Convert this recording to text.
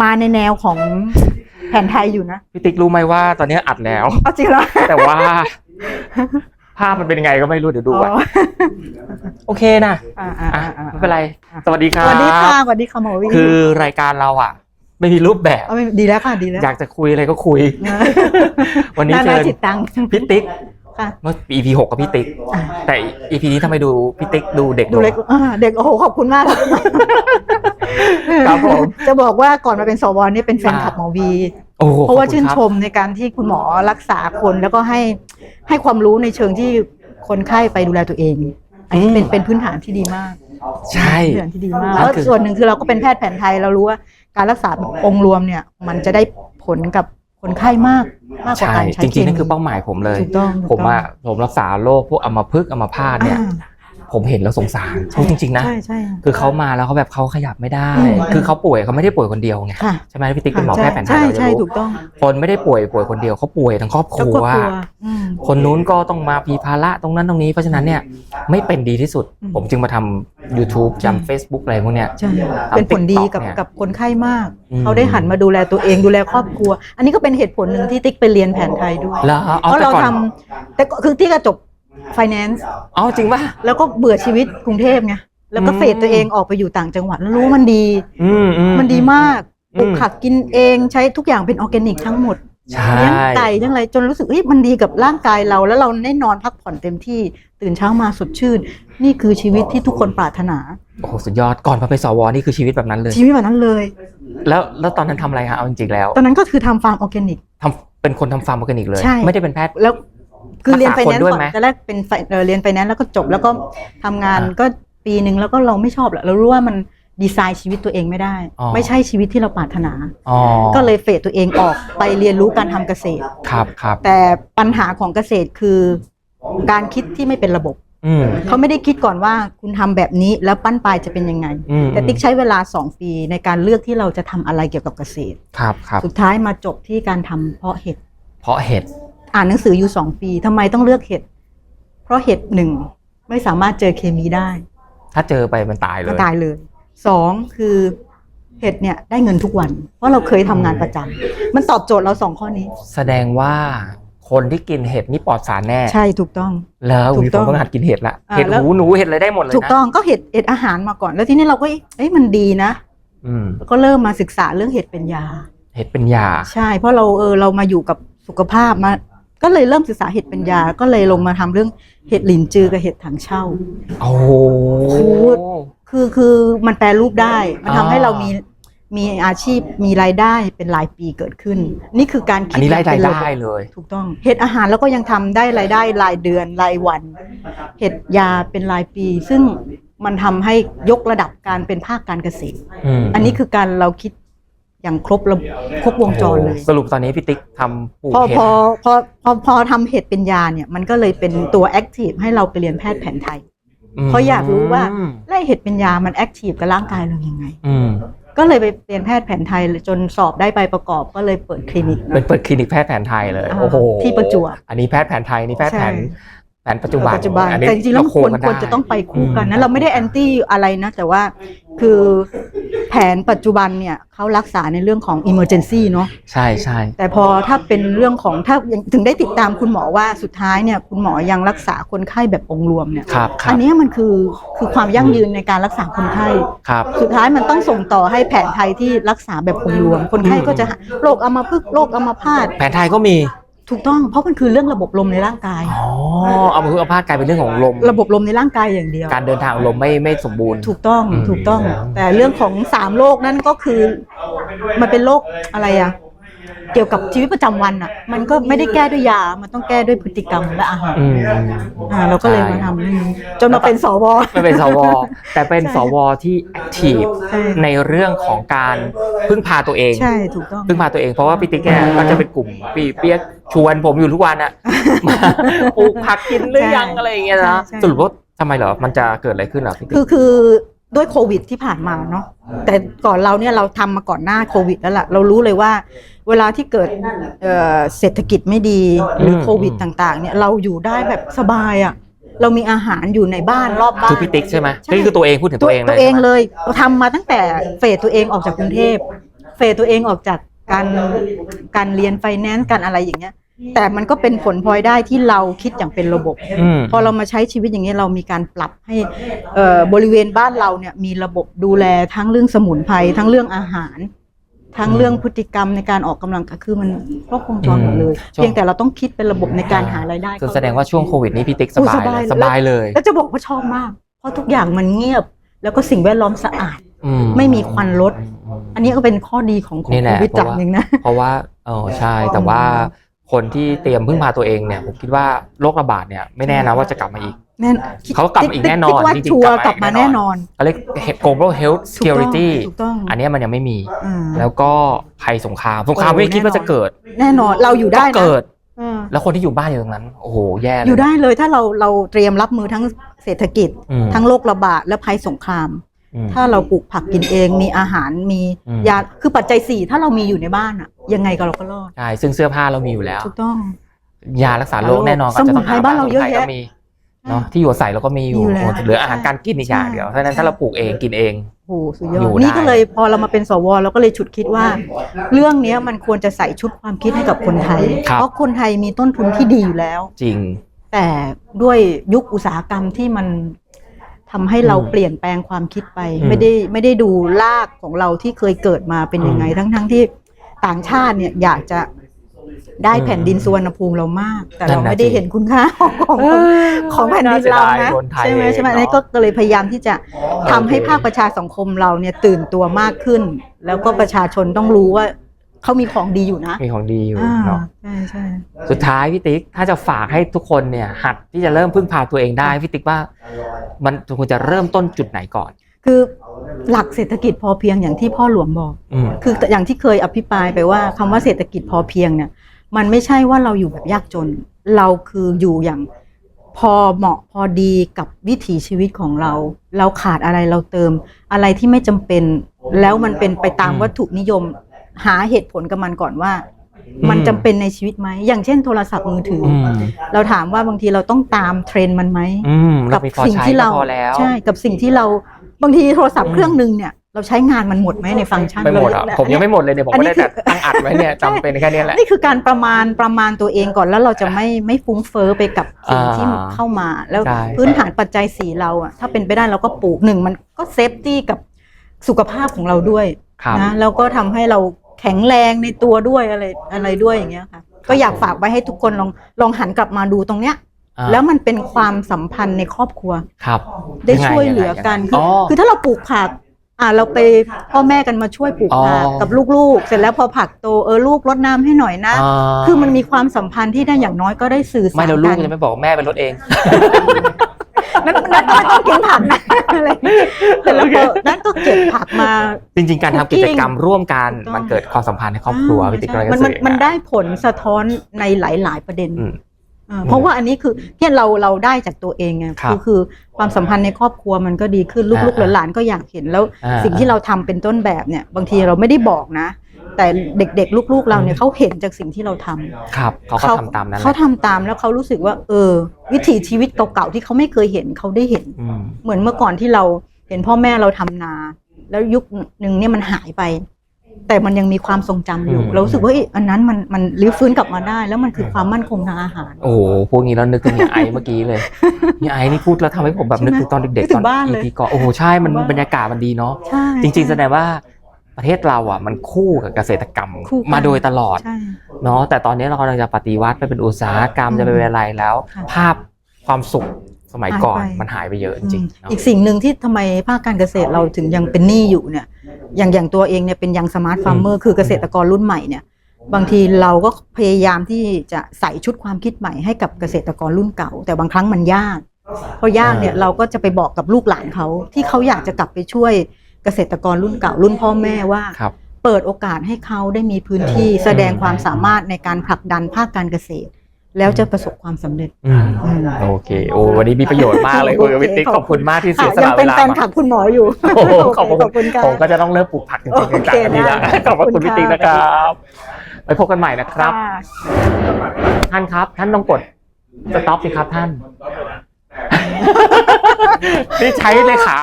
มาในแนวของแผนไทยอยู่นะพี่ติ๊กรู้ไหมว่าตอนนี้อัดแล้ว เอาจริงเหรอ แต่ว่า ภาพมันเป็นยังไงก็ไม่รู้เดี๋ยวดูอะอ๋อโอเคนะอ่าอ่าอะอ่าไม่เป็นไร สวัสดีคสรับวัสดีค่ะสวัสดีค่ะหมอวิคือรายการเราอะ ไม่มีรูปแบบ เอาไม่ดีแล้วค่ะดีแล้วอยากจะคุยอะไรก็คุย วันนี้นาเชินาญจิตตังพี่ติ๊ก ค่ะ เมื่อ EP หกกับพี่ติ๊กอ่าแต่ EP นี้ทำไมดูพี่ติ๊กดูเด็กดูเล็กลงอ่าเด็กโอ้โหขอบคุณมากครับผมจะบอกว่าก่อนมาเป็นสวนี่เป็นแฟนคลับหมอวีโอ้โหเพราะว่าขอบคุณชื่นคบชมในการที่คุณหมอรักษาคนแล้วก็ให้ให้ความรู้ในเชิงที่คนไข้ไปดูแลตัวเอง อันนี้เป็นเป็นพื้นฐานที่ดีมากใช่พื้นฐานที่ดีมากนั่แล้นวคือส่วนหนึ่งคือเราก็เป็นแพทย์แผนไทยเรารู้ว่าการรักษาแบบองค์รวมเนี่ย มันจะได้ผลกับ คนไข้มากมากกว่าใช่การใช้จริงๆนั่นเคมีคือเป้าหมายผมเลย ถูกต้องถูกผมต้องอะผมรักษาโรคพวกอัมพฤกษ์อัมพาตเนี่ย อ่า ผมเห็นแล้วสงสารพูดจริงๆนะ ใช่ใช่คือเขามาแล้วเขาแบบเขาขยับไม่ได้อืมคือเขาป่วยเขาไม่ได้ป่วยคนเดียวไงค่ะใช่ไหมพี่ติ๊กเป็นหมอแพทย์แผนไทยใช่เราจะใช่รู้ถูกต้องคนไม่ได้ป่วยป่วยคนเดียวเขาป่วยทั้งครอบคแล้วรัก็วกลัวอืมคนนู้นก็ต้องมาพีภาระตรงนั้นตรงนี้เพราะฉะนั้นเนี่ยไม่เป็นดีที่สุดอืมผมจึงมาทำ YouTube จำ Facebook อะไรพวกเนี้ยใช่ตามเป็นผลดี TikTok กับเนี่ยกับคนไข้มากอืมเขาได้หันมาดูแลตัวเองดูแลครอบครัว อันนี้ก็เป็นเหตุผลหนึ่งที่ติ๊กไปเรียนแผนไทยด้วยแล้วเพเอาราะแต่เราก่อนทำแต่ก็คือที่ก็จบ finance เอาจริงป่ะ แล้วก็เบื่อชีวิตกรุงเทพไงแล้วก็อืมเฟดตัวเองออกไปอยู่ต่างจังหวัดแล้วรู้มันดีอืมอืมันดีมากปลูกอืมผักกินเองใช้ทุกอย่างเป็นออร์แกนิกทั้งหมดใช่เลี้ยงไก่ยังไรจนรู้สึกเอ้ยมันดีกับร่างกายเรา แล้วเราได้นอนพักผ่อนเต็มที่ตื่นเช้ามาสดชื่น นี่คือชีวิตที่ทุกคนปรารถนาโอ้โหสุดยอดก่อนมาเป็นสวนี่คือชีวิตแบบนั้นเลย ชีวิตแบบนั้นเลย แล้วแล้วตอนนั้นทำอะไรฮะเอาจริงๆแล้ว ตอนนั้นก็คือทำฟาร์มออร์แกนิกทำเป็นคนทำฟาร์มออร์แกนิกเลยใช่ไม่ได้เป็นแพทย์แล้ว คือเรียนรัไฟกษาแนนคนซ์ด้วยก่อนไหมแต่แรกเป็นไฟเอ่อเรียนไฟแนนซ์แล้วก็จบแล้วก็ทำงานอ่าก็ปีหนึ่งแล้วก็เราไม่ชอบแหละเรารู้ว่ามันดีไซน์ชีวิตตัวเองไม่ได้อ๋อไม่ใช่ชีวิตที่เราปรารถนาอ๋อก็เลยเฟดตัวเองออกไปเรียนรู้การทำเกษตรครับครับแต่ปัญหาของเกษตรคือการคิดที่ไม่เป็นระบบอืมเขาไม่ได้คิดก่อนว่าคุณทำแบบนี้แล้วปั้นปลายจะเป็นยังไงอืมแต่ติ๊กใช้เวลา2ปีในการเลือกที่เราจะทำอะไรเกี่ยวกับเกษตรครับครับสุดท้ายมาจบที่การทำเพาะเห็ดเพราะเห็ด อ่านหนังสืออยู่2ปีทำไมต้องเลือกเห็ด เพราะเห็ดหนึ่งไม่สามารถเจอเคมีได้ ถ้าเจอไปมันตายเลก็ยตายเลยสองคือเห็ดเนี่ยได้เงินทุกวัน เพราะเราเคยทำงานประจำมันตอบโจทย์เราสองข้อนี้ แสดงว่าคนที่กินเห็ดนี่ปลอดสารแน่ ใช่ถูกต้อง แล้วถูอุ๊ยกต้องผมต้องหัดกินเห็ดละอ่าเห็ดแล้วหูหนูเห็ดอะไรได้หมดเลยนะถูกต้องก็เห็ดเห็ดอาหารมาก่อน แล้วทีนี้เราก็เอ๊ะเอ้ยมันดีนะอืมก็เริ่มมาศึกษาเรื่องเห็ดเป็นยา เห็ดเป็นยา ใช่ เพราะเราเออเรามาอยู่กับสุขภาพมา ก็เลยเริ่มศึกษาเห็ดเป็นยา ก็เลยลงมาทำเรื่องเห็ดหลินจือกับเห็ดถังเช่า โอ้โห คือคือมันแปลรูปได้ มันทำอ่าให้เรามีมีอาชีพมีรายได้เป็นรายปีเกิดขึ้น นี่คือการคิอัดนนี้รายได้เป็นระบบได้เลย ถูกต้องเห็ดอาหารแล้วก็ยังทำได้รายได้รายเดือนรายวัน เห็ดยาเป็นรายปี ซึ่งมันทำให้ยกระดับการเป็นภาคการเกษตรมอันนี้คือการเราคิด อย่างครบระบบครบวงจรเลยโอ้โหสรุปตอนนี้พี่ติ๊กทำปลูกพอเห็ดพอพอพอพอทำเห็ดเป็นยาเนี่ยมันก็เลยเป็นตัวแอคทีฟให้เราไปเรียนแพทย์แผนไทยมเพราะอยากรู้ว่าไล่เห็ดเป็นยามันแอคทีฟกับร่างกายเรายังไงอืมก็เลยไปเรียนแพทย์แผนไทยจนสอบได้ใบประกอบก็เลยเปิดคลินิกเป็นเปิดคลินิกแพทย์แผนไทยเลยอ่าโอ้โหที่ประจวบอันนี้แพทย์แผนไทยอันนี่แพทย์แผนใช่แผนปัจจุบันปัจจุบันอันนี้แต่จริงๆแล้วมันโควรกันควรได้จะต้องไปคู่กันอืนะมเราไม่ได้แอนตี้อะไรนะ แต่ว่าคือ แผนปัจจุบันเนี่ยเขารักษาในเรื่องของ emergency เนาะใช่ใช่แต่พอถ้าเป็นเรื่องของถ้าถึงได้ติดตามคุณหมอว่าสุดท้ายเนี่ยคุณหมอยังรักษาคนไข้แบบองค์รวมเนี่ยครับครัอับนนี้มันคือคือความยั่งยืนในการรักษาคนไข้ ครับ สุดท้ายมันต้องส่งต่อให้แผนไทยที่รักษาแบบองค์รวม คนไข้ก็จะหาโรคอัมพฤกษ์โรคอัมพาตแผนไทยก็มี ถูกต้องเพราะมันคือเรื่องระบบลมในร่างกาย อ๋อเอามาคือเอาพาตกลายเป็นเรื่องของลม ระบบลมในร่างกายอย่างเดียว การเดินทางลมไม่ไม่สมบูรณ์ ถูกต้องอืมถูกต้อง แต่เรื่องของสามโรคนั้นก็คือ มันเป็นโรคอะไรอะ เกี่ยวกับชีวิตประจำวันอะมันก็ไม่ได้แก้ด้วยยา มันต้องแก้ด้วยพฤติกรรมและอาหารอืม อ่าเราก็เลยมาทำเรื่องนี้จนมาเป็นสว ไม่เป็นสว แต่เป็นใช่สวที่แอคทีฟใช่ ในเรื่องของการพึ่งพาตัวเอง ใช่ถูกต้อง พึ่งพาตัวเองเพราะว่าพี่ติ๊กเนี่ยก็จะเป็นกลุ่มปีเปียกชวนผมอยู่ทุกวันอะ มาปลูกผักกินหรือยังใช่อะไรอย่างเงี้ยนะใช่สรุปว่าทำไมเหรอมันจะเกิดอะไรขึ้นเหรอพี่ติ๊คือกคือ ด้วยโควิดที่ผ่านมาเนาะแต่ก่อนเราเนี่ยเราทำมาก่อนหน้าโควิดแล้วล่ะ เรารู้เลยว่า เวลาที่เกิดเอ่อเศรษฐกิจไม่ดีหรือโควิดต่าง ๆ เนี่ยเราอยู่ได้แบบสบายอะ่ะเรามีอาหารอยู่ในบ้านรอบบ้านคือพี่ติ๊กใช่ไหมใช่นี่คือตัวเองพูดถึงตัวเองเลยตัวเองใช่ไหมเลยเราทำมาตั้งแต่เฟสตัวเองออกจากกรุงเทพเฟสตัวเองออกจากการการเรียนไฟแนนซ์การอะไรอย่างเงี้ย แต่มันก็เป็นผลพลอยได้ที่เราคิดอย่างเป็นระบบ อืม พอเรามาใช้ชีวิตอย่างนี้ยเรามีการปรับให้เอ่อบริเวณบ้านเราเนี่ยมีระบบดูแลทั้งเรื่องสมุนไพรทั้งเรื่องอาหาร ทั้งเรื่องพฤติกรรมในการออกกำลังกายคือมันครบวงจรหมดเลย อืมช่วงเพียงแต่เราต้องคิดเป็นระบบในการหารายได้คือแสดงว่าช่วงโควิดนี้พี่ติ๊กสโอ้บายเลยสบายเลย แล้วจะบอกว่าชอบมาก เพราะทุกอย่างมันเงียบ แล้วก็สิ่งแวดล้อมสะอาด อืไม่มีควันรถ อันนี้ก็เป็นข้อดีของของนี่แหโคละวิดเพจัราะดว่า หนึ่งนะ เพราะว่าเออใช่แต่ว่า คนที่เตรียมพึ่งพาตัวเองเนี่ยผมคิดว่าโรคระบาดเนี่ยไม่แน่นะว่าจะกลับมาอีก แน่นคิดเขากลับมาอีกแน่นอนคิดว่าจริงๆชัวร์กกลัลับบมามาแน่แน่นนออน น เขาเรียก global health ถูกต้อง security ถูกต้อง อันเนี้ยมันยังไม่มีอ่าแล้วก็ภัยสงครามสงครามโอ้ไม่คิดว่าจะเกิดแน่นอนเราอยู่ก็ได้นะเกิด เออแล้วคนที่อยู่บ้านอยู่ตรงนั้น โอ้โหแย่เลยอยู่ได้เลยถ้าเราเราเตรียมรับมือทั้งเศรษฐกิจ อืมทั้งโรคระบาดและภัยสงครามอืม ถ้าเราปลูกผักกินเองมีอาหารมีอืมยาคือปัจจัยสี่ถ้าเรามีอยู่ในบ้านอะยังไงก็เราก็รอดใช่ซึ่งเสื้อผ้าเรามีอยู่แล้วถูกต้อง ยารักษาโรคแน่นอนก็สมุจะนต้องไพรบ้านเราเยอะแยะสมุนไพก็มีเนาะที่อยู่อาศัยเราก็มีอยู่มีอยู่แล้วเหลืออาหารการกินอีกอย่างใช่เดียวเพราะฉะนั้นถ้าเราปลูกเองกินเองโอ้โหสุดยออยู่ดได้นี่ก็เลยพอเรามาเป็นสวเราก็เลยฉุดคิดว่า เรื่องเนี้ยมันควรจะใส่ชุดความคิดให้กับคนไทยครับเพราะคนไทยมีต้นทุนที่ดีอยู่แล้ว จริง แต่ด้วยยุคอุตสาหกรรมที่มัน ทำให้เราอืมเปลี่ยนแปลงความคิดไปอืมไม่ได้ไม่ได้ดูรากของเราที่เคยเกิดมาเป็นยังไงอืมทั้งทั้งที่ต่างชาติเนี่ยอยากจะได้อืมแผ่นดินสุวรรณภูมิเรามาก แต่นั่เรานน่ะไม่ได้สิเห็นคุณค่าของของเออของแผ่นดินเรานะน่าเสียดายคนไทยใช่ไหมใช่ไหมเองอันนี้เนาะก็เลยพยายามที่จะทำให้ภาคประชาสังคมเราเนี่ยตื่นตัวมากขึ้น แล้วก็ประชาชนต้องรู้ว่า เขามีของดีอยู่นะ มีของดีอยู่อ่าเนาะใช่ใช่สุดท้ายพี่ติ๊กถ้าจะฝากให้ทุกคนเนี่ย หัดที่จะเริ่มพึ่งพาตัวเองได้พี่ติ๊กว่า มันควรจะเริ่มต้นจุดไหนก่อน คือหลักเศรษฐกิจพอเพียงอย่างที่พ่อหลวงบอกอืมคืออย่างที่เคยอภิปรายไปว่าคำว่าเศรษฐกิจพอเพียงเนี่ย มันไม่ใช่ว่าเราอยู่แบบยากจน เราคืออยู่อย่างพอเหมาะพอดีกับวิถีชีวิตของเรา เราขาดอะไรเราเติมอะไรที่ไม่จำเป็น แล้วมันเป็นไปตามอืมวัตถุนิยม หาเหตุผลกับมันก่อนว่าอืมมันจำเป็นในชีวิตไหม อย่างเช่นโทรศัพท์มือถือออืมเราถามว่าบางทีเราต้องตามเทรนด์มันไหม อืมกัเรามีพอสิ่งใช้ที่ก็เราพอแล้ว ใช่กับสิ่งที่เราบางทีโทรศัพอืท์มเครื่องหนึ่งเนี่ย เราใช้งานมันหมดไหมในฟังก์ชันไม่หมดอะ เราผมยังไม่หมดเลยเนี่ย ผมอันก็นี้ได้แต่คือตั้งอัดไว้เนี่ยจำเป็นแค่เนี้ยแหละ นี่คือการประมาณประมาณตัวเองก่อนแล้วเราจะไม่ไม่ฟุ้งเฟ้อไปกับสิ่งอ่าที่เข้ามา แล้วใช่ พื้นฐานปัจจัยสีเราอะถ้าเป็นไปได้เราก็ปลูกหนึ่งมันก็เซฟตี้กับสุขภาพของเราด้วยครับ นะแล้วก็ทำให้เรา แข็งแรงในตัวด้วยอะไรอะไรด้วยอย่างเงี้ยค่ะ ก็อยากฝากไว้ให้ทุกคนลองลองหันกลับมาดูตรงเนี้ย อ่า แล้วมันเป็นความสัมพันธ์ในครอบครัว ครับ ได้งงช่วยเหลือกันยังไงคืออ๋อคือถ้าเราปลูกผัก อ่าเราไปพ่อแม่กันมาช่วยปลูกผักอ๋อ กับลูกๆ เสร็จแล้วพอผักโตเออลูกรดน้ำให้หน่อยนะ อ่าคือมันมีความสัมพันธ์ที่ได้อย่างน้อยก็ได้สื่อสารไม่แล้วลูกกันจะไม่บอกว่าแม่เป็นรถเอง นั้นนั้นก็ต้องกินผักนะอะไรอย่างเงี้ยเสร็จแล้วพอนั้นก็เก็บผักมา จริง ๆ การทำกิจกรรมร่วมกันถูกต้องมันเกิดความสัมพันธ์ในครอบครัวพี่ติ๊กใช่เลยก็มันสื่มันอมันอย่างได้ผลสะท้อนในหลาย ๆ ประเด็น อืม เออเพราะว่าอันนี้คือเนี่ยเราเราได้จากตัวเองไงครับคือคือความสัมพันธ์ในครอบครัวมันก็ดีขึ้นลูกอ่าๆหลานๆก็อยากเห็นแล้วอ่าสิ่งที่เราทำเป็นต้นแบบเนี่ย บางทีเราไม่ได้บอกนะ แต่เด็กๆ ลูกๆเราเนี่ยเขาเห็นจากสิ่งที่เราทำครับเขาก็ทำตามนั้นแหเขาละทำตามแล้วเขารู้สึกว่า เออ วิถีชีวิตเก่าๆที่เขาไม่เคยเห็นเขาได้เห็นอืมเหมือนเมื่อก่อนที่เราเห็นพ่อแม่เราทำนา แล้วยุคหนึ่งเนี่ยมันหายไป แต่มันยังมีความทรงจำอยู่ อืม เรารู้สึกว่าเอ้ยอันนั้นมันมันรื้อฟื้นกลับมาได้ แล้วมันคือความมั่นคงทางอาหาร โอ้โห พวกนี้แล้วนึกถึงเฮียไอเมื่อกี้เลยเฮียไอนี่พูดแล้วทำให้ผมแบบใช่ไหมนึกถึงตอนเด็กนึกๆ ถึตอนงบ้านเลยทีก่อนโอ้โห ใช่ มันบ้านบรรยากาศมันดีเนาะ ใช่ จริงๆ แสใช่ดงว่าประเทศเราอะมันคู่กับเกษตรกรรมคู่กัน มาโดยตลอดใช่ เนาะ แต่ตอนนี้เรากำลังจะปฏิวัติไปเป็นอุตสาหกรรมอืมจะไปเป็นอะไรแล้ว ค่ะภาพความสุขสมัยก่อนหายไป มันหายไปเยอะจริงๆเนาะอีกสิ่งหนึ่งที่ทำไมภาคการเกษตรเราถึงยังเป็นหนี้อยู่เนี่ย อย่างอย่างตัวเองเนี่ยเป็นยังสมาร์ทฟาร์มเมอร์คือเกษตรกรรุ่นใหม่เนี่ย บางทีเราก็พยายามที่จะใส่ชุดความคิดใหม่ให้กับเกษตรกรรุ่นเก่า แต่บางครั้งมันยากพอยากเนี่ยอ่าเราก็จะไปบอกกับลูกหลานเขาที่เขาอยากจะกลับไปช่วยเกษตรกรรุ่นเก่ารุ่นพ่อแม่ว่าครับเปิดโอกาสให้เขาได้มีพื้นที่แสดงความสามารถในการผลักดันภาคการเกษตร แล้วจะประสบความสำเร็จอืมอืมโอเค โอ้วันนี้มีประโยชน์มากเลยคุยกับพี่ติ๊กโอเคขอบคุณมากที่เสียค่ะสยังละเวเป็นลาแฟนมาคลับคุณหมออยู่โอ้โหขอบโอเคขอบคุคุณณค่ะ ผมก็จะต้องเริ่มปลูกผักจริงๆโอเคจังๆอันนี้ละได้ ขอบคุณพี่ติ๊กขอบคุณนะคค่ะรับไว้พบกันใหม่นะครับท่านครับ ท่านต้องกดสต็อปสิครับท่าน นี่ใช้เลยขา